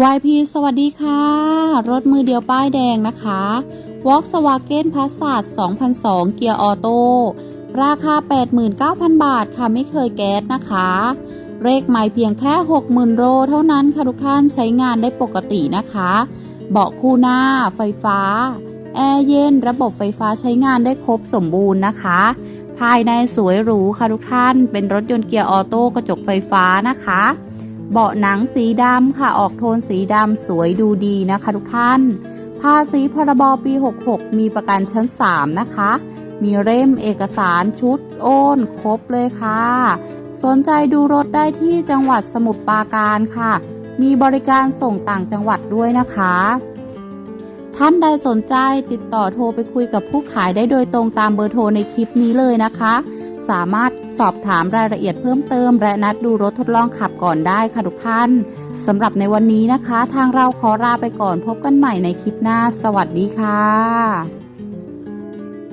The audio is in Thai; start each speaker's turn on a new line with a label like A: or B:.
A: YP สวัสดีค่ะ รถมือเดียวป้ายแดงนะคะ Volkswagen Passat 2002 เกียร์ออโต้ราคา 89,000 บาทค่ะไม่เคยแก๊สนะคะ เลขใหม่เพียงแค่ 60,000 โลเท่านั้นค่ะทุกท่านใช้งานได้ปกตินะคะ เบาะคู่หน้า ไฟฟ้า แอร์เย็น ระบบไฟฟ้าใช้งานได้ครบสมบูรณ์นะคะ ภายในสวยหรูค่ะทุกท่าน เป็นรถยนต์เกียร์ออโต้กระจกไฟฟ้านะคะ เบาะหนังสีดำค่ะออกโทนสีดำสวยดูดีนะคะทุกท่าน ภาษีพรบปี 66 มีประกันชั้น 3 นะคะ มีเล่มเอกสารชุดโอนครบเลยค่ะ สนใจดูรถได้ที่จังหวัดสมุทรปราการค่ะ มีบริการส่งต่างจังหวัดด้วยนะคะ ท่านใดสนใจติดต่อโทรไปคุยกับผู้ขายได้โดยตรงตามเบอร์โทรในคลิปนี้เลยนะคะ สามารถสอบถามรายละเอียดเพิ่มเติม และนัดดูรถทดลองขับก่อนได้ค่ะทุกท่านสำหรับในวันนี้นะคะ ทางเราขอลาไปก่อนพบกันใหม่ในคลิปหน้า สวัสดีค่ะ